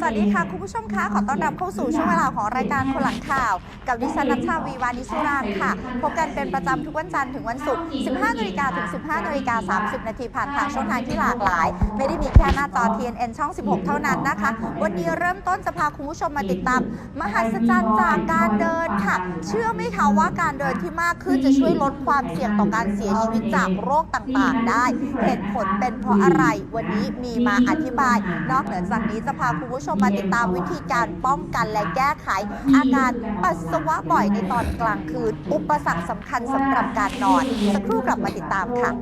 สวัสดีค่ะ คุณผู้ชมคะ ขอต้อนรับเข้าสู่ช่วงเวลาของรายการคนหลังข่าว กับดิฉันนัชชาวีวานิสุรางค่ะ พบกันเป็นประจำทุกวันจันทร์ถึงวันศุกร์ 15นาฬิกาถึง 15นาฬิกา30 นาทีผ่านทางช่องทางที่หลากหลาย ไม่ได้มีแค่หน้าจอ TNN ช่อง 16 เท่านั้นนะคะ วันนี้เริ่มต้นจะพาคุณผู้ชมมาติดตาม มหัศจรรย์จากการเดินค่ะ เชื่อไหมคะว่าการเดินที่มากขึ้นจะช่วยลดความเสี่ยงต่อการเสียชีวิตจากโรคต่างๆ ได้ เหตุผลเป็นเพราะอะไร วันนี้มีมาอธิบาย นอกเหนือจากนี้จะพาคุณผู้ชมมาติดตามวิธีการป้องกันและแก้ไขอาการปัสสาวะวะบ่อยในตอนกลางคืน อุปสรรคสำคัญสำหรับการนอน สักครู่กลับมาติดตามค่ะ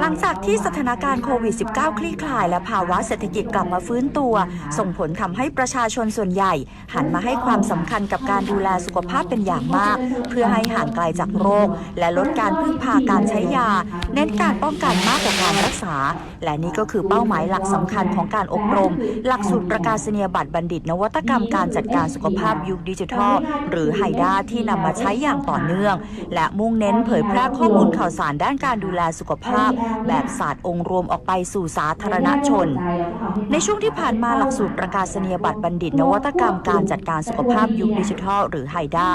หลังจากที่สถานการณ์โควิด -19 คลี่คลาย และภาวะเศรษฐกิจกลับมาฟื้นตัว ส่งผลทำให้ประชาชนส่วนใหญ่ หันมาให้ความสำคัญกับการดูแลสุขภาพเป็นอย่างมาก เพื่อให้ห่างไกลจากโรค และลดการพึ่งพาการใช้ยา เน้นการป้องกันมากกว่าการรักษา และนี่ก็คือเป้าหมายหลักสำคัญของการอบรม หลักสูตรประกาศนียบัตรบัณฑิต นวัตกรรมการจัดการสุขภาพยุคดิจิทัล หรือไฮด้าที่นำมาใช้อย่างต่อเนื่อง และมุ่งเน้นเผยแพร่ข้อมูลข่าวสารด้านการดูแลสุขภาพ แบบศาสตร์องค์รวมออกไปสู่สาธารณชน ในช่วงที่ผ่านมาหลักสูตรประกาศนียบัตรบัณฑิต นวัตกรรมการจัดการสุขภาพยุคดิจิทัล หรือไฮด้า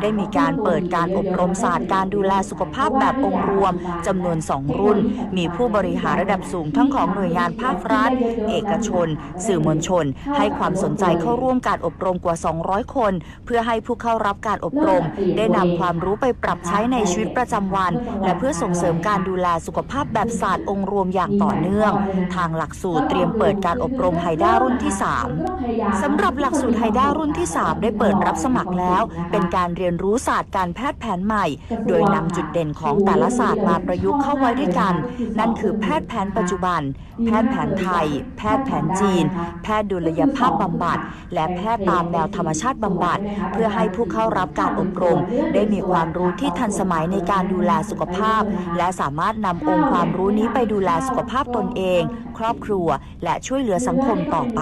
ได้มีการเปิดการอบรมศาสตร์การดูแลสุขภาพแบบองค์รวมจำนวน 2 รุ่น มีผู้บริหารระดับสูงทั้งของหน่วยงานภาครัฐ เอกชน สื่อมวลชน ให้ความสนใจเข้าร่วมการอบรมกว่า 200 คน เพื่อให้ผู้เข้ารับการอบรม ได้นำความรู้ไปปรับใช้ในชีวิตประจำวัน และเพื่อส่งเสริมการดูแลสุขภาพแบบศาสตร์องค์รวมอย่างต่อเนื่อง ทางหลักสูตรเตรียมเปิดการอบรมไฮด้ารุ่นที่ 3สำหรับหลักสูตรไฮด้ารุ่นที่ 3 ได้เปิดรับสมัครแล้ว เป็นการเรียนรู้ศาสตร์การแพทย์แผนใหม่ โดยนำจุดเด่นของแต่ละศาสตร์มาประยุกต์เข้าไว้ด้วยกัน นั่นคือแพทย์แผนปัจจุบันแพทย์แผนไทย แพทย์แผนจีน แพทย์ดุลยภาพบำบัด และแพทย์ตามแนวธรรมชาติบำบัด เพื่อให้ผู้เข้ารับการอบรม ได้มีความรู้ที่ทันสมัยในการดูแลสุขภาพ และสามารถนำองค์ความรู้นี้ไปดูแลสุขภาพตนเอง ครอบครัว และช่วยเหลือสังคมต่อไป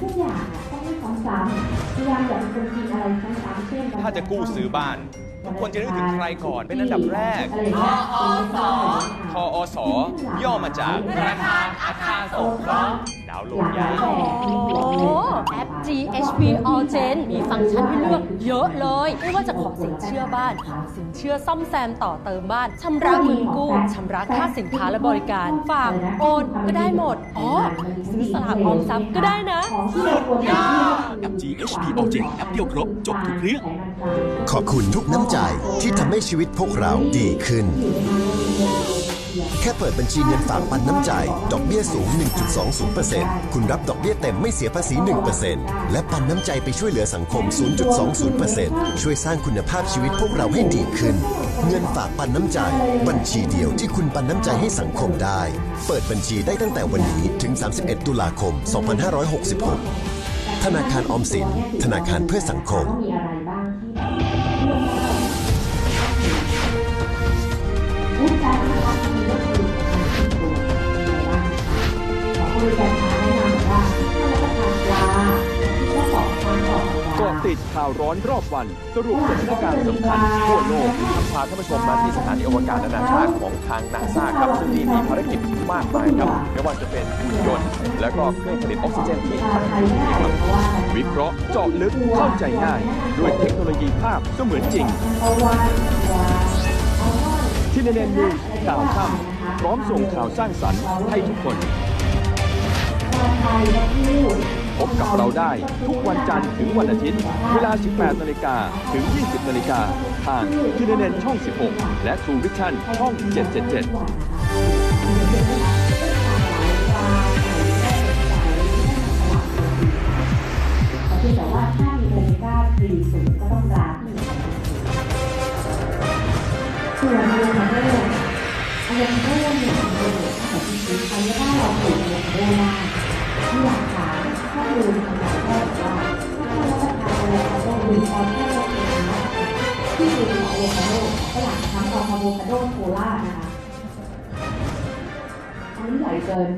ทุกอย่างอะต้องไม่ซ้ำๆพยายามอย่าเป็นคนกินอะไรซ้ำๆเช่นถ้าจะกู้ซื้อบ้านทุกคนจะนึกถึงใครก่อนเป็นอันดับแรกอะไรอย่างเงี้ยทอสย่อมาจากธนาคารอาคารสงเคราะห์ดาวน์โหลดยังโอ้แอป GHB All Gen มีฟังก์ชันให้เลือกเยอะเลย ไม่ว่าจะขอสินเชื่อบ้าน ขอสินเชื่อซ่อมแซมต่อเติมบ้าน ชำระเงินกู้ ชำระค่าสินค้าและบริการ ฝาก โอน ก็ได้หมด อ๋อ ซื้อสลากออมทรัพย์ก็ได้นะกับ GHB Object แอปเดียวครบ จบทุกเรื่อง ขอบคุณทุกน้ำใจที่ทำให้ชีวิตพวกเราดีขึ้น แค่เปิดบัญชีเงินฝากปันน้ำใจ ดอกเบี้ยสูง 1.20%คุณรับดอกเบี้ยเต็มไม่เสียภาษี 1%และปันน้ำใจไปช่วยเหลือสังคม 0.20%ช่วยสร้างคุณภาพชีวิตพวกเราให้ดีขึ้น เงินฝากปันน้ำใจ บัญชีเดียวที่คุณปันน้ำใจให้สังคมได้ เปิดบัญชีได้ตั้งแต่วันนี้ถึง 31 ตุลาคม 2566 ธนาคารออมสิน ธนาคารเพื่อสังคมมีอะไร การตัวขอบริการค้าแนะนำว่าถ้ารับประทานปลาก็สองครั้งต่อสัปดาห์ เกาะติดข่าวร้อนรอบวัน สรุปสถานการณ์สำคัญทั่วโลกพาท่านผู้ชมมาที่สถานีอวกาศนานาชาติของทางนาซาครับซึ่งนี่มีภารกิจมากมายครับไม่ว่าจะเป็นหุ่นยนต์ แล้วก็เครื่องผลิตออกซิเจนที่ทันสมัยครับวิเคราะห์เจาะลึกเข้าใจง่าย ด้วยเทคโนโลยีภาพเสมือนจริง ที่เนเนนิวข่าวค่ำพร้อมส่งข่าวสร้างสรรค์ให้ทุกคน พบกับเราได้ทุกวันจันทร์ถึงวันอาทิตย์ เวลา 18 นาฬิกาถึง 20 นาฬิกาทางทีเนเนนช่อง 16 และทูวิชั่นช่อง 777ส่วนตัวของโลกยังโลกอยู่ในโลกของชีวิตใครก็ได้เราถูกในโลกได้ คือมูลทางการแพทย์บอกว่าถ้ารับประทานอะโวคาโดหรือพอแค่ลดปริมาที่คืองอะโวคาโดฝรั่งทั้งอะโวคาโดโคล่านะคะ กิน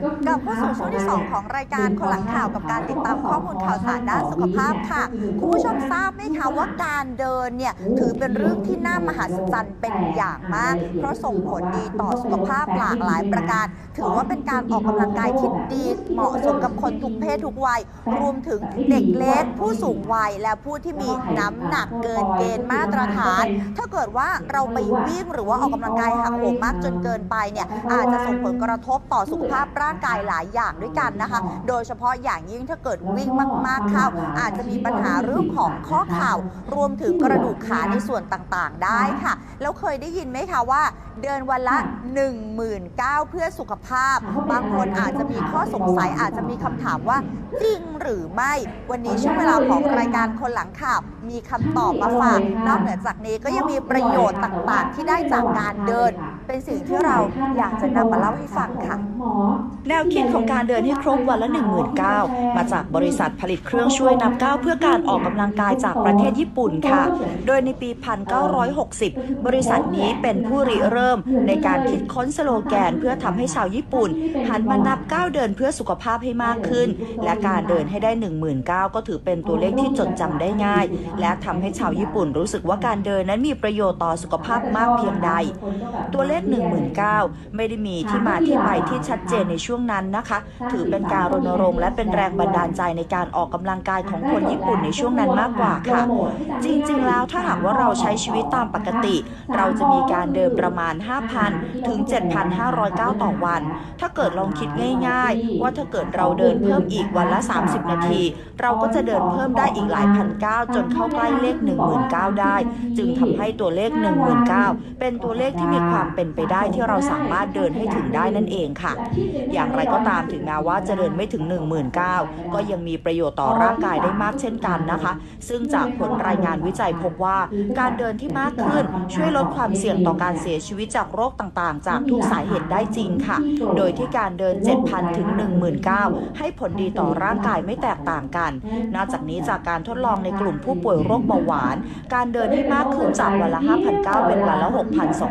ก็คือกลับเข้าสู่ช่วงที่ 2 ของรายการคนหลังข่าวกับการติดตามข้อมูลข่าวสารด้านสุขภาพค่ะ คุณผู้ชมทราบไหมคะว่าการเดินเนี่ยถือเป็นเรื่องที่น่ามหัศจรรย์เป็นอย่างมาก เพราะส่งผลดีต่อสุขภาพหลากหลายประการ ถือว่าเป็นการออกกำลังกายที่ดีเหมาะสมกับคนทุกเพศทุกวัย รวมถึงเด็กเล็กผู้สูงวัยและผู้ที่มีน้ำหนักเกินเกณฑ์มาตรฐาน ถ้าเกิดว่าเราไปวิ่งหรือว่าออกกำลังกายหักโหมมากจนเกินไปเนี่ยอาจจะส่งผลกระทบต่อสุขภาพร่างกายหลายอย่างด้วยกันนะคะ โดยเฉพาะอย่างยิ่งถ้าเกิดวิ่งมาก ๆ เข้า อาจจะมีปัญหาเรื่องของข้อเข่ารวมถึงกระดูกขาในส่วนต่างๆ ได้ค่ะ แล้วเคยได้ยินไหมคะว่า เดินวันละ 19,000เพื่อสุขภาพ บางคนอาจจะมีข้อสงสัยอาจจะมีคำถามว่าจริงหรือไม่ วันนี้ช่วงเวลาของรายการคนหลังข่าว มีคำตอบมาฝากนอกเหนือจากนี้ก็ยังมีประโยชน์ต่างๆ ที่ได้จากการเดิน เป็นสิ่งที่เราอยากจะนำมาเล่าให้ฟังค่ะ แนวคิดของการเดินให้ครบวันละ 19,000มาจากบริษัทผลิตเครื่องช่วยนับก้าวเพื่อการออกกำลังกายจากประเทศญี่ปุ่นค่ะ โดยในปี 1960 บริษัทนี้เป็นผู้ริเริ่มในการคิดค้นสโลแกนเพื่อทำให้ชาวญี่ปุ่น หันมานับก้าวเดินเพื่อสุขภาพให้มากขึ้น และการเดินให้ได้ 19,000ก็ถือเป็นตัวเลขที่จดจำได้ง่าย และทำให้ชาวญี่ปุ่นรู้สึกว่าการเดินนั้นมีประโยชน์ต่อสุขภาพมากเพียงใด ตัวเลเลข 19,000 ไม่ได้มีที่มาที่ไปที่ชัดเจนในช่วงนั้นนะคะ ถือเป็นการรณรงค์และเป็นแรงบันดาลใจในการออกกำลังกายของคนญี่ปุ่นในช่วงนั้นมากกว่าค่ะ จริงๆ แล้วถ้าหากว่าเราใช้ชีวิตตามปกติ เราจะมีการเดินประมาณ 5,000 ถึง 7,509 ต่อวัน ถ้าเกิดลองคิดง่าย ๆ ว่าถ้าเกิดเราเดินเพิ่มอีกวันละ 30 นาที เราก็จะเดินเพิ่มได้อีกหลายพันก้าวจนเข้าใกล้เลข 19,000ได้ จึงทำให้ตัวเลข 19,000เป็นตัวเลขที่มีความเป็นไปได้ที่เราสามารถเดินให้ถึงได้นั่นเองค่ะ อย่างไรก็ตามถึงแม้ว่าจะเดินไม่ถึง 19,000ก็ยังมีประโยชน์ต่อร่างกายได้มากเช่นกันนะคะ ซึ่งจากผลรายงานวิจัยพบว่าการเดินที่มากขึ้นช่วยลดความเสี่ยงต่อการเสียชีวิตจากโรคต่างๆ จากทุกสาเหตุได้จริงค่ะ โดยที่การเดิน 7,000 ถึง 19,000 ให้ผลดีต่อร่างกายไม่แตกต่างกัน นอกจากนี้จากการทดลองในกลุ่มผู้ป่วยโรคเบาหวาน การเดินให้มากขึ้นจากวันละ5,900เป็นวันละ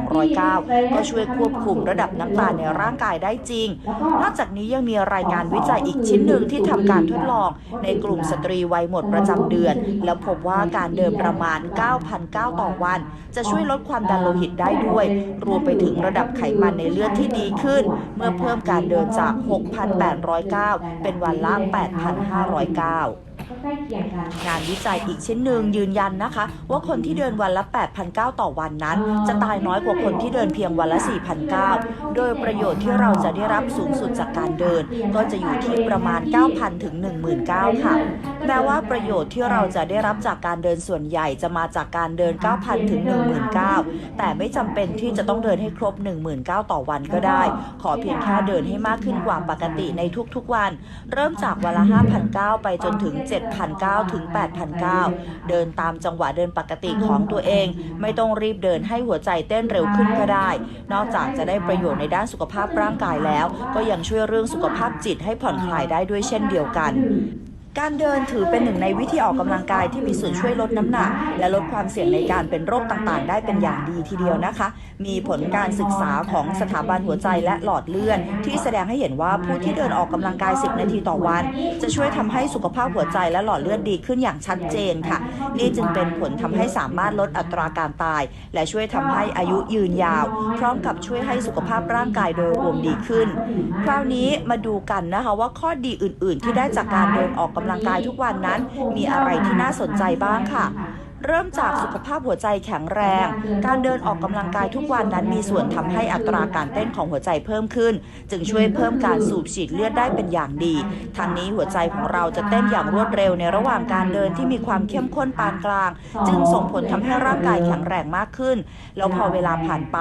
6,209ก็ช่วยควบคุมระดับน้ำตาลในร่างกายได้จริง นอกจากนี้ยังมีรายงานวิจัยอีกชิ้นหนึ่งที่ทำการทดลอง ในกลุ่มสตรีวัยหมดประจำเดือน แล้วพบว่าการเดินประมาณ 9,009 ต่อวัน จะช่วยลดความดันโลหิตได้ด้วย รวมไปถึงระดับไขมันในเลือดที่ดีขึ้น เมื่อเพิ่มการเดินจาก 6,809 เป็นวันละ 8,509 ใกล้เคียงกัน งานวิจัยอีกชิ้นหนึ่งยืนยันนะคะ ว่าคนที่เดินวันละ8,009ต่อวันนั้น จะตายน้อยกว่าคนที่เดินเพียงวันละ4,009โดยประโยชน์ที่เราจะได้รับสูงสุดจากการเดิน ก็จะอยู่ที่ประมาณ 9,000 ถึง 19,000 ค่ะแม้ว่าประโยชน์ที่เราจะได้รับจากการเดินส่วนใหญ่จะมาจากการเดิน 9,000 ถึง 19,000 แต่ไม่จำเป็นที่จะต้องเดินให้ครบ 19,000 ต่อวันก็ได้ ขอเพียงแค่เดินให้มากขึ้นกว่าปกติในทุกๆวัน เริ่มจากวันละ5,009ไปจนถึง7,009ถึง8,009เดินตามจังหวะเดินปกติของตัวเอง ไม่ต้องรีบเดินให้หัวใจเต้นเร็วขึ้นก็ได้ นอกจากจะได้ประโยชน์ในด้านสุขภาพร่างกายแล้ว ก็ยังช่วยเรื่องสุขภาพจิตให้ผ่อนคลายได้ด้วยเช่นเดียวกัน การเดินถือเป็นหนึ่งในวิธีออกกำลังกายที่มีส่วนช่วยลดน้ำหนัก และลดความเสี่ยงในการเป็นโรคต่างๆ ได้เป็นอย่างดีทีเดียวนะคะ มีผลการศึกษาของสถาบันหัวใจและหลอดเลือดที่แสดงให้เห็นว่าผู้ที่เดินออกกำลังกาย 10 นาทีต่อวัน จะช่วยทำให้สุขภาพหัวใจและหลอดเลือดดีขึ้นอย่างชัดเจนค่ะ นี่จึงเป็นผลทำให้สามารถลดอัตราการตาย และช่วยทำให้อายุยืนยาว พร้อมกับช่วยให้สุขภาพร่างกายโดยรวมดีขึ้น คราวนี้มาดูกันนะคะว่าข้อดีอื่น ๆ ที่ได้จากการเดินออกกำลังำลังกายทุกวันนั้น มีอะไรที่น่าสนใจบ้างค่ะ เริ่มจากสุขภาพหัวใจแข็งแรง การเดินออกกำลังกายทุกวันนั้นมีส่วนทำให้อัตราการเต้นของหัวใจเพิ่มขึ้น จึงช่วยเพิ่มการสูบฉีดเลือดได้เป็นอย่างดีทางนี้หัวใจของเราจะเต้นอย่างรวดเร็วในระหว่างการเดินที่มีความเข้มข้นปานกลาง จึงส่งผลทำให้ร่างกายแข็งแรงมากขึ้น แล้วพอเวลาผ่านไป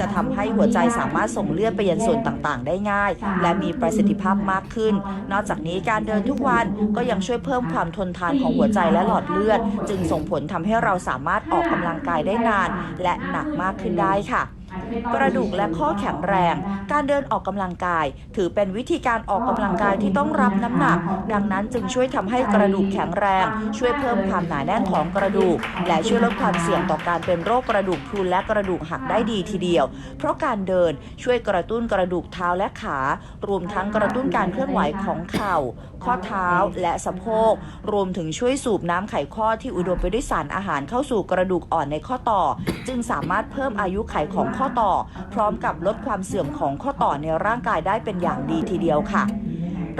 จะทำให้หัวใจสามารถส่งเลือดไปยังส่วนต่างๆ ได้ง่าย และมีประสิทธิภาพมากขึ้น นอกจากนี้การเดินทุกวันก็ยังช่วยเพิ่มความทนทานของหัวใจและหลอดเลือด จึงส่งผลทำำให้เราสามารถออกกำลังกายได้นาน และหนักมากขึ้นได้ค่ะ กระดูกและข้อแข็งแรง การเดินออกกำลังกาย ถือเป็นวิธีการออกกำลังกายที่ต้องรับน้ำหนัก ดังนั้นจึงช่วยทำให้กระดูกแข็งแรง ช่วยเพิ่มความหนาแน่นของกระดูก และช่วยลดความเสี่ยงต่อการเป็นโรคกระดูกพรุนและกระดูกหักได้ดีทีเดียว เพราะการเดินช่วยกระตุ้นกระดูกเท้าและขา รวมทั้งกระตุ้นการเคลื่อนไหวของเข่า ข้อเท้าและสะโพก รวมถึงช่วยสูบน้ำไขข้อที่อุดมไปด้วยสารอาหารเข้าสู่กระดูกอ่อนในข้อต่อ จึงสามารถเพิ่มอายุไขของข้อข้อต่อ พร้อมกับลดความเสื่อมของข้อต่อในร่างกายได้เป็นอย่างดีทีเดียวค่ะ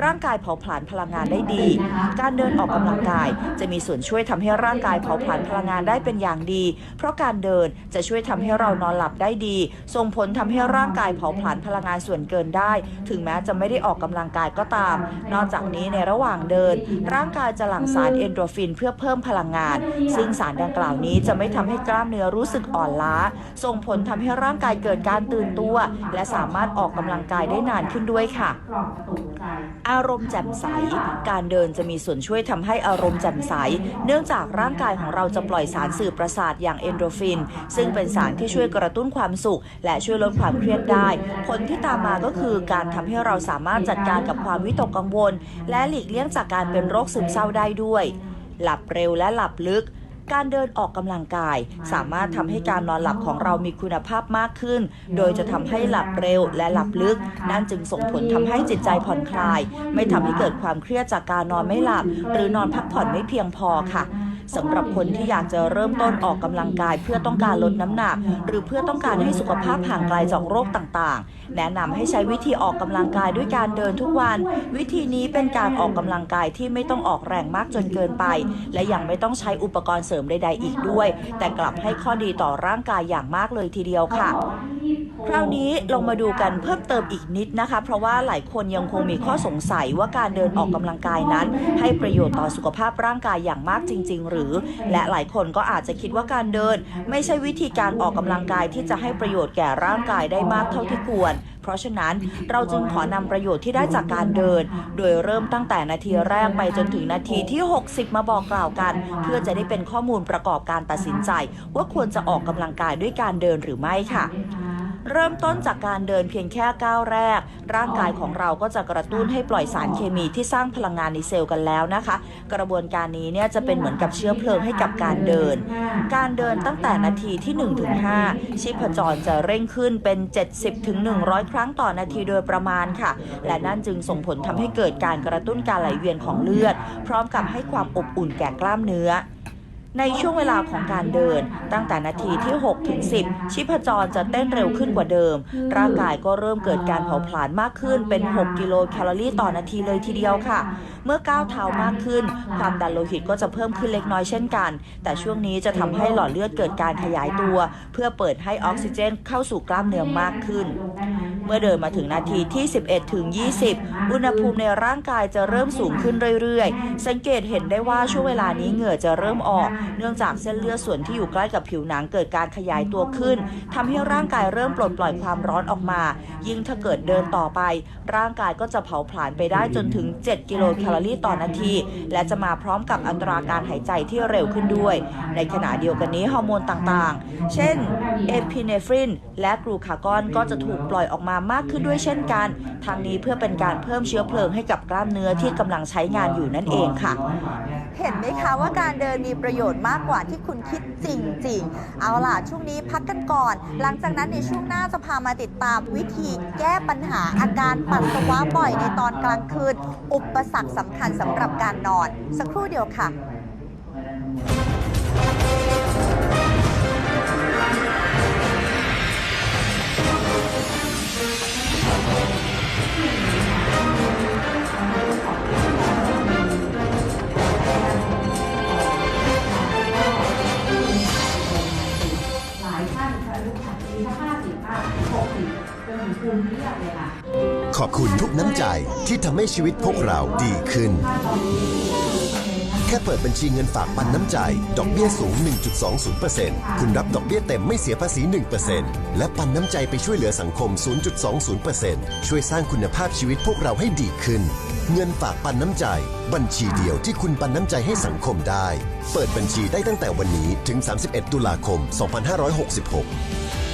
ร่างกายเผาผลาญพลังงานได้ดี การเดินออกกำลังกาย จะมีส่วนช่วยทำให้ร่างกายเผาผลาญพลังงานได้เป็นอย่างดี เพราะการเดินจะช่วยทำให้เรานอนหลับได้ดี ส่งผลทำให้ร่างกายเผาผลาญพลังงานส่วนเกินได้ ถึงแม้จะไม่ได้ออกกำลังกายก็ตาม นอกจากนี้ในระหว่างเดิน ร่างกายจะหลั่งสารเอนโดรฟินเพื่อเพิ่มพลังงาน ซึ่งสารดังกล่าวนี้จะไม่ทำให้กล้ามเนื้อรู้สึกอ่อนล้า ส่งผลทำให้ร่างกายเกิดการตื่นตัว และสามารถออกกำลังกายได้นานขึ้นด้วยค่ะอารมณ์แจ่มใส การเดินจะมีส่วนช่วยทำให้อารมณ์แจ่มใส เนื่องจากร่างกายของเราจะปล่อยสารสื่อประสาทอย่างเอนโดรฟิน ซึ่งเป็นสารที่ช่วยกระตุ้นความสุข และช่วยลดความเครียดได้ ผลที่ตามมาก็คือการทำให้เราสามารถจัดการกับความวิตกกังวล และหลีกเลี่ยงจากการเป็นโรคซึมเศร้าได้ด้วย หลับเร็วและหลับลึก การเดินออกกำลังกาย สามารถทำให้การนอนหลับของเรามีคุณภาพมากขึ้น โดยจะทำให้หลับเร็วและหลับลึก นั่นจึงส่งผลทำให้จิตใจผ่อนคลาย ไม่ทำให้เกิดความเครียดจากการนอนไม่หลับ หรือนอนพักผ่อนไม่เพียงพอค่ะ สำหรับคนที่อยากจะเริ่มต้นออกกำลังกาย เพื่อต้องการลดน้ำหนัก หรือเพื่อต้องการให้สุขภาพห่างไกลจากโรคต่างๆ แนะนำให้ใช้วิธีออกกำลังกายด้วยการเดินทุกวัน วิธีนี้เป็นการออกกำลังกายที่ไม่ต้องออกแรงมากจนเกินไป และยังไม่ต้องใช้อุปกรณ์เสริมใด ๆ อีกด้วย แต่กลับให้ข้อดีต่อร่างกายอย่างมากเลยทีเดียวค่ะ คราวนี้ลงมาดูกันเพิ่มเติมอีกนิดนะคะ เพราะว่าหลายคนยังคงมีข้อสงสัยว่าการเดินออกกำลังกายนั้น ให้ประโยชน์ต่อสุขภาพร่างกายอย่างมากจริง ๆ หรือ และหลายคนก็อาจจะคิดว่าการเดิน ไม่ใช่วิธีการออกกำลังกายที่จะให้ประโยชน์แก่ร่างกายได้มากเท่าที่ควร เพราะฉะนั้นเราจึงขอนำประโยชน์ที่ได้จากการเดิน โดยเริ่มตั้งแต่นาทีแรกไปจนถึงนาทีที่ 60 มาบอกกล่าวกัน เพื่อจะได้เป็นข้อมูลประกอบการตัดสินใจ ว่าควรจะออกกำลังกายด้วยการเดินหรือไม่ค่ะ เริ่มต้นจากการเดินเพียงแค่ก้าวแรก ร่างกายของเราก็จะกระตุ้นให้ปล่อยสารเคมีที่สร้างพลังงานในเซลล์กันแล้วนะคะ กระบวนการนี้เนี่ยจะเป็นเหมือนกับเชื้อเพลิงให้กับการเดิน การเดินตั้งแต่นาทีที่1ถึง5ชีพจรจะเร่งขึ้นเป็น70ถึง100 ครั้งต่อนาทีโดยประมาณค่ะ และนั่นจึงส่งผลทำให้เกิดการกระตุ้นการไหลเวียนของเลือด พร้อมกับให้ความอบอุ่นแก่กล้ามเนื้อ ในช่วงเวลาของการเดิน ตั้งแต่นาทีที่ 6 ถึง 10 ชีพจรจะเต้นเร็วขึ้นกว่าเดิม ร่างกายก็เริ่มเกิดการเผาผลาญมากขึ้นเป็น 6 กิโลแคลอรี่ต่อนาทีเลยทีเดียวค่ะ เมื่อก้าวเท้ามากขึ้น ความดันโลหิตก็จะเพิ่มขึ้นเล็กน้อยเช่นกัน แต่ช่วงนี้จะทำให้หลอดเลือดเกิดการขยายตัว เพื่อเปิดให้ออกซิเจนเข้าสู่กล้ามเนื้อมากขึ้น เมื่อเดินมาถึงนาทีที่ 11 ถึง 20 อุณหภูมิในร่างกายจะเริ่มสูงขึ้นเรื่อยๆ สังเกตเห็นได้ว่าช่วงเวลานี้เหงื่อจะเริ่มออกเนื่องจากเส้นเลือดส่วนที่อยู่ใกล้กับผิวหนังเกิดการขยายตัวขึ้นทำให้ร่างกายเริ่มปลดปล่อยความร้อนออกมา ยิ่งถ้าเกิดเดินต่อไป ร่างกายก็จะเผาผลาญไปได้จนถึง 7 กิโลแคลอรี่ต่อนาที และจะมาพร้อมกับอัตราการหายใจที่เร็วขึ้นด้วย ในขณะเดียวกันนี้ฮอร์โมนต่างๆ เช่นเอพิเนฟรินและกลูคากอนก็จะถูกปล่อยออกมามากขึ้นด้วยเช่นกันทางนี้เพื่อเป็นการเพิ่มเชื้อเพลิงให้กับกล้ามเนื้อที่กำลังใช้งานอยู่นั่นเองค่ะ เห็นไหมคะว่าการเดินมีประโยชน์มากกว่าที่คุณคิดจริง ๆ เอาล่ะ ช่วงนี้พักกันก่อน หลังจากนั้นในช่วงหน้าจะพามาติดตามวิธีแก้ปัญหาอาการปัสสาวะบ่อยในตอนกลางคืน อุปสรรคสำคัญสำหรับการนอน สักครู่เดียวค่ะ ถึงภูมิเรียบเลยค่ะขอบคุณทุกน้ำใจที่ทำให้ชีวิตพวกเราดีขึ้น แค่เปิดบัญชีเงินฝากปันน้ำใจ ดอกเบี้ยสูง 1.20%คุณรับดอกเบี้ยเต็มไม่เสียภาษี 1%และปันน้ำใจไปช่วยเหลือสังคม 0.20%ช่วยสร้างคุณภาพชีวิตพวกเราให้ดีขึ้น เงินฝากปันน้ำใจ บัญชีเดียวที่คุณปันน้ำใจให้สังคมได้ เปิดบัญชีได้ตั้งแต่วันนี้ถึง 31 ตุลาคม 2566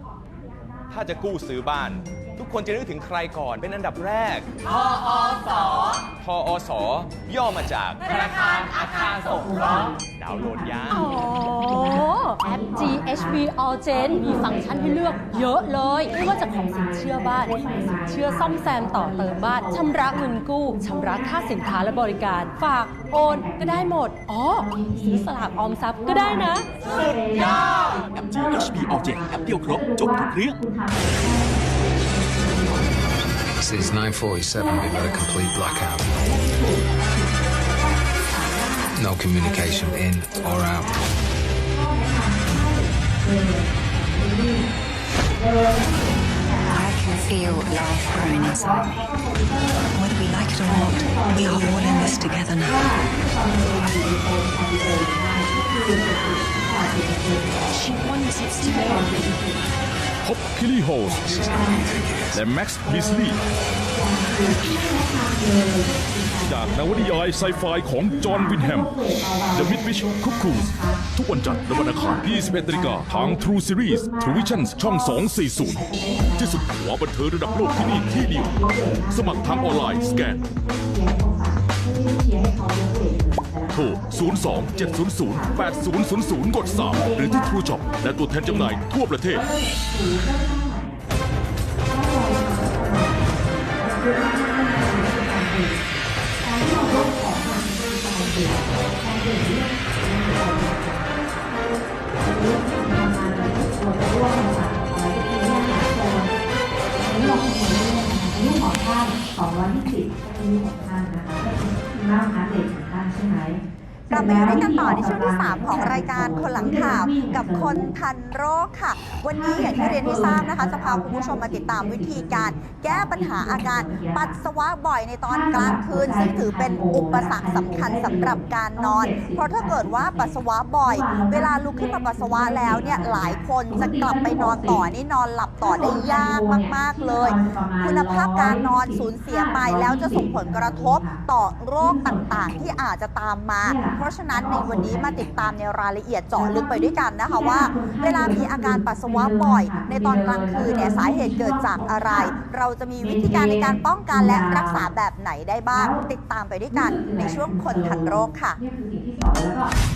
ถ้าจะกู้ซื้อบ้าน ทุกคนจะนึกถึงใครก่อนเป็นอันดับแรก ทออสทออสย่อมาจากธนาคารอาคารสงเคราะห์ดาวน์โหลดยาอ๋อแอป GHB All Gen มีฟังก์ชันให้เลือกเยอะเลย ไม่ว่าจะของสินเชื่อบ้านสินเชื่อซ่อมแซมต่อเติมบ้านชำระเงินกู้ชำระค่าสินค้าและบริการ ฝากโอนก็ได้หมด อ๋อ ซื้อสลากออมทรัพย์ก็ได้นะ แอป GHB All Gen แอปเดียวครบ จบทุกเรื่อง Since 947, we've had a complete blackout. No communication in or out. I can feel life growing inside me. Whether we like it or not, we are all in this together now. She wants us to know. พบคิลลี่โฮสและแม็กซ์บิสลีย์จากนวนิยายไซไฟของจอห์นวินแฮม The Midwich Cuckoos ทุกวันจันทร์และวันอังคาร21นาฬิกาทาง True Series True Vision ช่อง 240 ที่สุดหัวบันเทิงระดับโลกที่นี่ที่เดียว สมัครทางออนไลน์สแกน ร 02 700 8000 กด 3 หรือที่ True Shop และตัวแทนจำหน่ายทั่วประเทศ ของวันที่สิบมีของท่านนะคะมากนะเด็ก 平台 กลับมาอยู่ด้วยกันต่อในช่วงที่ 3 ของรายการคนหลังข่าวกับคนทันโรคค่ะ วันนี้อย่างที่เรียนให้ทราบนะคะจะพาคุณผู้ชมมาติดตามวิธีการ แก้ปัญหาอาการปัสสาวะบ่อยในตอนกลางคืน ซึ่งถือเป็นอุปสรรคสำคัญสำหรับการนอน เพราะถ้าเกิดว่าปัสสาวะบ่อย เวลาลุกขึ้นมาปัสสาวะแล้วเนี่ยหลายคนจะกลับไปนอนต่อนี่นอนหลับต่อได้ยากมาก ๆเลย คุณภาพการนอนสูญเสียไปแล้วจะส่งผลกระทบต่อโรคต่างๆ ที่อาจจะตามมาเพราะฉะนั้นในวันนี้มาติดตามในรายละเอียดเจาะลึกไปด้วยกันนะคะว่า เวลามีอาการปัสสาวะบ่อย ในตอนกลางคืนเนี่ยสาเหตุเกิดจากอะไร เราจะมีวิธีการในการป้องกันและรักษาแบบไหนได้บ้าง ติดตามไปด้วยกันในช่วงคนทันโรคค่ะ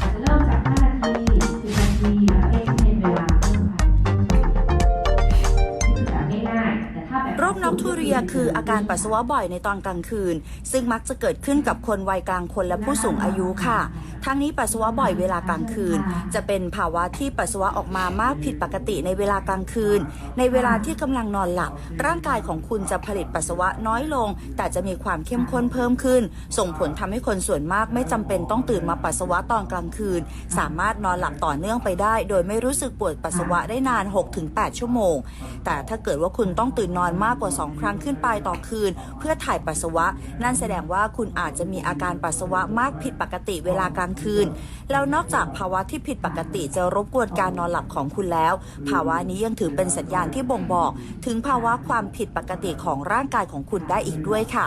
จะเริ่มจาก5นาที คน็อกทูเรียคืออาการปัสสาวะบ่อยในตอนกลางคืน ซึ่งมักจะเกิดขึ้นกับคนวัยกลางคนและผู้สูงอายุค่ะ ทั้งนี้ปัสสาวะบ่อยเวลากลางคืน จะเป็นภาวะที่ปัสสาวะออกมามากผิดปกติในเวลากลางคืน ในเวลาที่กำลังนอนหลับ ร่างกายของคุณจะผลิตปัสสาวะน้อยลง แต่จะมีความเข้มข้นเพิ่มขึ้น ส่งผลทำให้คนส่วนมากไม่จำเป็นต้องตื่นมาปัสสาวะตอนกลางคืน สามารถนอนหลับต่อเนื่องไปได้ โดยไม่รู้สึกปวดปัสสาวะได้นาน 6-8 ชั่วโมง แต่ถ้าเกิดว่าคุณต้องตื่นนอนมากกว่า 2 ครั้งขึ้นไปต่อคืน เพื่อถ่ายปัสสาวะ นั่นแสดงว่าคุณอาจจะมีอาการปัสสาวะมากผิดปกติเวลากลางคืน แล้วนอกจากภาวะที่ผิดปกติจะรบกวนการนอนหลับของคุณแล้ว ภาวะนี้ยังถือเป็นสัญญาณที่บ่งบอก ถึงภาวะความผิดปกติของร่างกายของคุณได้อีกด้วยค่ะ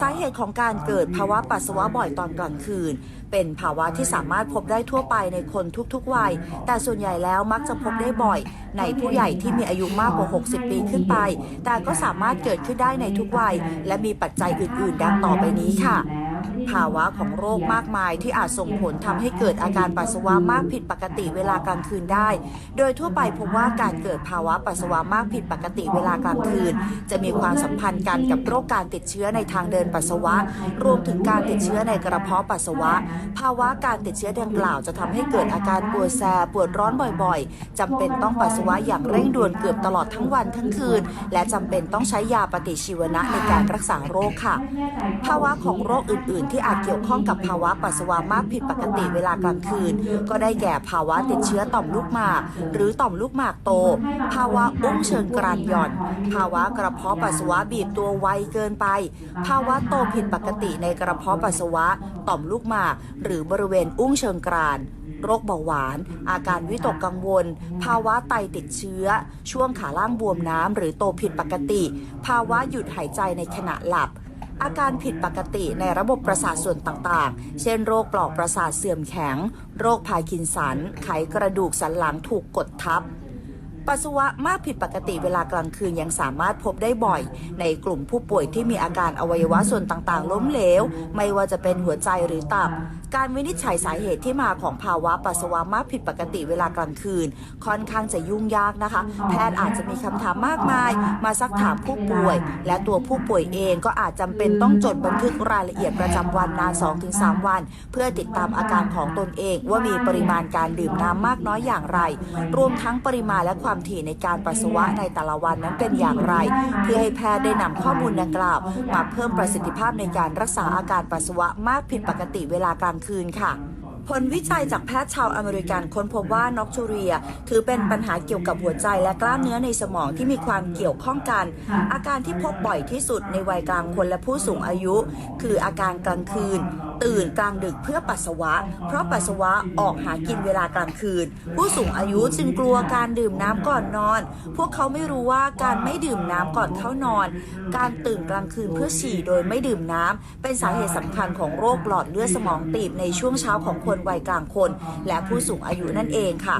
สาเหตุของการเกิดภาวะปัสสาวะบ่อยตอนกลางคืน เป็นภาวะที่สามารถพบได้ทั่วไปในคนทุกๆวัย แต่ส่วนใหญ่แล้วมักจะพบได้บ่อย ในผู้ใหญ่ที่มีอายุมากกว่า 60 ปีขึ้นไป แต่ก็สามารถเกิดขึ้นได้ในทุกวัย และมีปัจจัยอื่น ๆ ดังต่อไปนี้ค่ะ ภาวะของโรคมากมาย ที่อาจส่งผลทำให้เกิดอาการปัสสาวะมากผิดปกติเวลากลางคืนได้ โดยทั่วไปพบว่าการเกิดภาวะปัสสาวะมากผิดปกติเวลากลางคืน จะมีความสัมพันธ์กันกับโรคการติดเชื้อในทางเดินปัสสาวะ รวมถึงการติดเชื้อในกระเพาะปัสสาวะ ภาวะการติดเชื้อดังกล่าวจะทำให้เกิดอาการปวดแสบปวดร้อนบ่อยๆจำเป็นต้องปัสสาวะอย่างเร่งด่วนเกือบตลอดทั้งวันทั้งคืน และจำเป็นต้องใช้ยาปฏิชีวนะในการรักษาโรคค่ะ ภาวะของโรคอื่นๆที่อาจเกี่ยวข้องกับภาวะปัสสาวะมากผิดปกติเวลากลางคืน ก็ได้แก่ภาวะติดเชื้อต่อมลูกหมาก หรือต่อมลูกหมากโต ภาวะอุ้งเชิงกรานหย่อน ภาวะกระเพาะปัสสาวะบีบตัวไวเกินไป ภาวะโตผิดปกติในกระเพาะปัสสาวะ ต่อมลูกหมาก หรือบริเวณอุ้งเชิงกรานโรคเบาหวาน อาการวิตกกังวล ภาวะไตติดเชื้อ ช่วงขาล่างบวมน้ำหรือโตผิดปกติ ภาวะหยุดหายใจในขณะหลับ อาการผิดปกติในระบบประสาทส่วนต่างๆ เช่นโรคปลอกประสาทเสื่อมแข็ง โรคพาร์กินสัน ไขกระดูกสันหลังถูกกดทับ ปัสสาวะมากผิดปกติเวลากลางคืนยังสามารถพบได้บ่อย ในกลุ่มผู้ป่วยที่มีอาการอวัยวะส่วนต่างๆ ล้มเหลว ไม่ว่าจะเป็นหัวใจหรือตับ การวินิจฉัยสาเหตุที่มาของภาวะปัสสาวะมากผิดปกติเวลากลางคืน ค่อนข้างจะยุ่งยากนะคะ แพทย์อาจจะมีคำถามมากมาย มาซักถามผู้ป่วย และตัวผู้ป่วยเองก็อาจจำเป็นต้องจดบันทึกรายละเอียดประจำวันนาน 2-3 วัน เพื่อติดตามอาการของตนเอง ว่ามีปริมาณการดื่มน้ำมากน้อยอย่างไร รวมทั้งปริมาณและความถี่ในการปัสสาวะในแต่ละวันนั้นเป็นอย่างไร เพื่อให้แพทย์ได้นำข้อมูลดังกล่าว มาเพิ่มประสิทธิภาพในการรักษาอาการปัสสาวะมากผิดปกติเวลากลางคืนค่ะ ผลวิจัยจากแพทย์ชาวอเมริกันค้นพบว่านอกทูเรีย ถือเป็นปัญหาเกี่ยวกับหัวใจและกล้ามเนื้อในสมองที่มีความเกี่ยวข้องกัน อาการที่พบบ่อยที่สุดในวัยกลางคนและผู้สูงอายุ คืออาการกลางคืน ตื่นกลางดึกเพื่อปัสสาวะ เพราะปัสสาวะออกหากินเวลากลางคืน ผู้สูงอายุจึงกลัวการดื่มน้ำก่อนนอน พวกเขาไม่รู้ว่าการไม่ดื่มน้ำก่อนเข้านอน การตื่นกลางคืนเพื่อฉี่โดยไม่ดื่มน้ำเป็นสาเหตุสำคัญของโรคหลอดเลือดสมองตีบในช่วงเช้าของคนวัยกลางคน และผู้สูงอายุนั่นเองค่ะ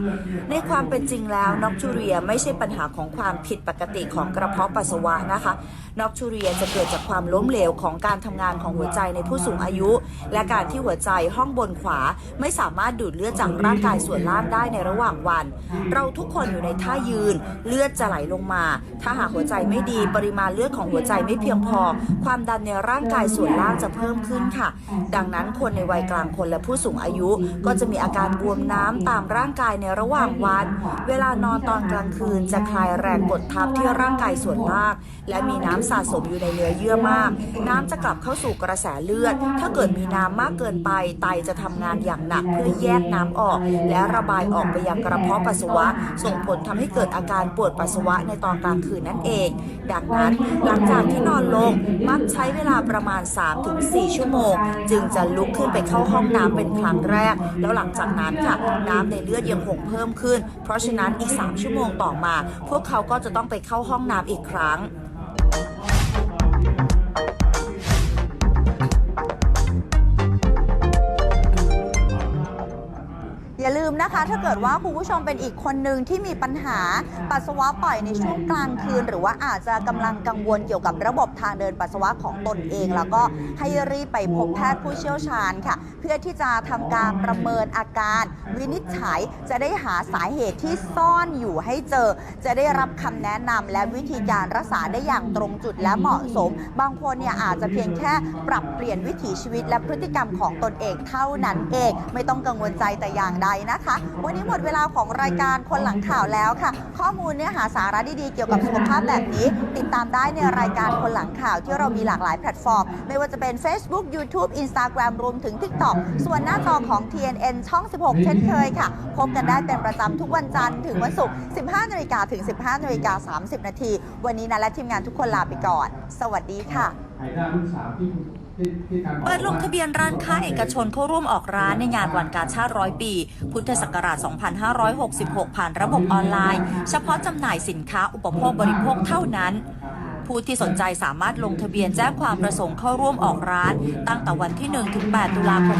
ในความเป็นจริงแล้วน็อกทูเรียไม่ใช่ปัญหาของความผิดปกติของกระเพาะปัสสาวะนะคะน็อกทูเรียจะเกิดจากความล้มเหลวของการทำงานของหัวใจในผู้สูงอายุ และการที่หัวใจห้องบนขวา ไม่สามารถดูดเลือดจากร่างกายส่วนล่างได้ในระหว่างวัน เราทุกคนอยู่ในท่ายืน เลือดจะไหลลงมา ถ้าหากหัวใจไม่ดีปริมาณเลือดของหัวใจไม่เพียงพอ ความดันในร่างกายส่วนล่างจะเพิ่มขึ้นค่ะ ดังนั้นคนในวัยกลางคนและผู้สูงอายุก็จะมีอาการบวมน้ำตามร่างกายในระหว่างวัน เวลานอนตอนกลางคืนจะคลายแรงกดทับที่ร่างกายส่วนล่างและมีน้ำสะสมอยู่ในเนื้อเยื่อมาก น้ำจะกลับเข้าสู่กระแสเลือด ถ้าเกิดมีน้ำมากเกินไปไตจะทำงานอย่างหนักเพื่อแยกน้ำออก และระบายออกไปยังกระเพาะปัสสาวะ ส่งผลทำให้เกิดอาการปวดปัสสาวะในตอนกลางคืนนั่นเอง ดังนั้นหลังจากที่นอนลงมักใช้เวลาประมาณ 3-4 ชั่วโมง จึงจะลุกขึ้นไปเข้าห้องน้ำเป็นครั้งแรก แล้วหลังจากนั้นค่ะน้ำในเลือดยังคงเพิ่มขึ้น เพราะฉะนั้นอีก 3 ชั่วโมงต่อมา พวกเขาก็จะต้องไปเข้าห้องน้ำอีกครั้งอย่าลืม นะคะ ถ้าเกิดว่าคุณผู้ชมเป็นอีกคนหนึ่งที่มีปัญหาปัสสาวะปล่อยในช่วงกลางคืน หรือว่าอาจจะกำลังกังวลเกี่ยวกับระบบทางเดินปัสสาวะของตนเอง แล้วก็ให้รีบไปพบแพทย์ผู้เชี่ยวชาญค่ะ เพื่อที่จะทำการประเมินอาการ วินิจฉัยจะได้หาสาเหตุที่ซ่อนอยู่ให้เจอ จะได้รับคำแนะนำและวิธีการรักษาได้อย่างตรงจุดและเหมาะสม บางคนเนี่ยอาจจะเพียงแค่ปรับเปลี่ยนวิถีชีวิตและพฤติกรรมของตนเองเท่านั้นเอง ไม่ต้องกังวลใจแต่อย่างใดนะคะวันนี้หมดเวลาของรายการคนหลังข่าวแล้วค่ะ ข้อมูลเนื้อหาสาระดีๆเกี่ยวกับสุขภาพแบบนี้ ติดตามได้ในรายการคนหลังข่าวที่เรามีหลากหลายแพลตฟอร์ม ไม่ว่าจะเป็น Facebook YouTube Instagram รวมถึง TikTok ส่วนหน้าจอของ TNN ช่อง 16 เช่นเคยค่ะ พบกันได้เป็นประจำทุกวันจันทร์ถึงวันศุกร์ 15นาฬิกาถึง 15นาฬิกา30 นาที วันนี้นะและทีมงานทุกคนลาไปก่อน สวัสดีค่ะ เปิดลงทะเบียนร้านค้าเอกชนเข้าร่วมออกร้านในงานวันกาชาติร้อยปี พุทธศักราช 2566 ผ่านระบบออนไลน์ เฉพาะจำหน่ายสินค้าอุปโภคบริโภคเท่านั้น ผู้ที่สนใจสามารถลงทะเบียนแจ้งความประสงค์เข้าร่วมออกร้าน ตั้งแต่วันที่ 1 ถึง 8 ตุลาคม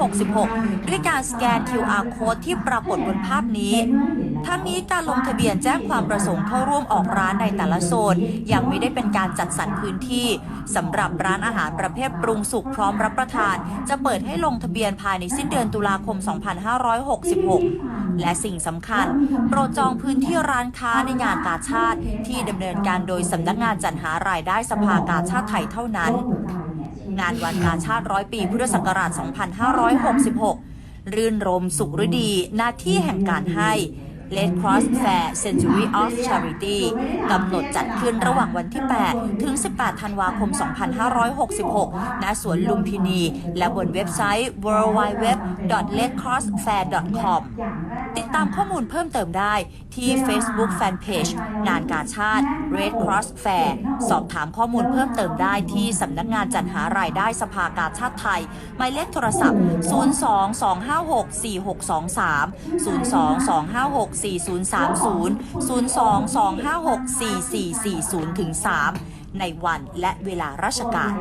2566 ด้วยการสแกน QR code ที่ปรากฏบนภาพนี้ ทั้งนี้การลงทะเบียนแจ้งความประสงค์เข้าร่วมออกร้านในแต่ละโซน ยังไม่ได้เป็นการจัดสรรพื้นที่สำหรับร้านอาหารประเภทปรุงสุกพร้อมรับประทาน จะเปิดให้ลงทะเบียนภายในสิ้นเดือนตุลาคม 2566 และสิ่งสำคัญ โปรดจองพื้นที่ร้านค้าในงานกาชาติ ที่ดำเนินการโดยสำนักงานจัดหารายได้สภากาชาติไทยเท่านั้น งานวันกาชาติร้อยปีพุทธศักราช 2566 รื่นรมสุขฤดีหน้าที่แห่งการให้ Red Cross Fair Century of Charity กำหนดจัดขึ้นระหว่างวันที่ 8 ถึง 18 ธันวาคม 2566 ณ สวนลุมพินี และบนเว็บไซต์ www.redcrossfair.com ติดตามข้อมูลเพิ่มเติมได้ที่ Facebook Fanpage งานกาชาติ Red Cross Fair สอบถามข้อมูลเพิ่มเติมได้ที่สำนักงานจัดหารายได้สภากาชาติไทย หมายเลขโทรศัพท์ 02-256-4623 4030 02 256 4440ถึง3ในวันและเวลาราชการ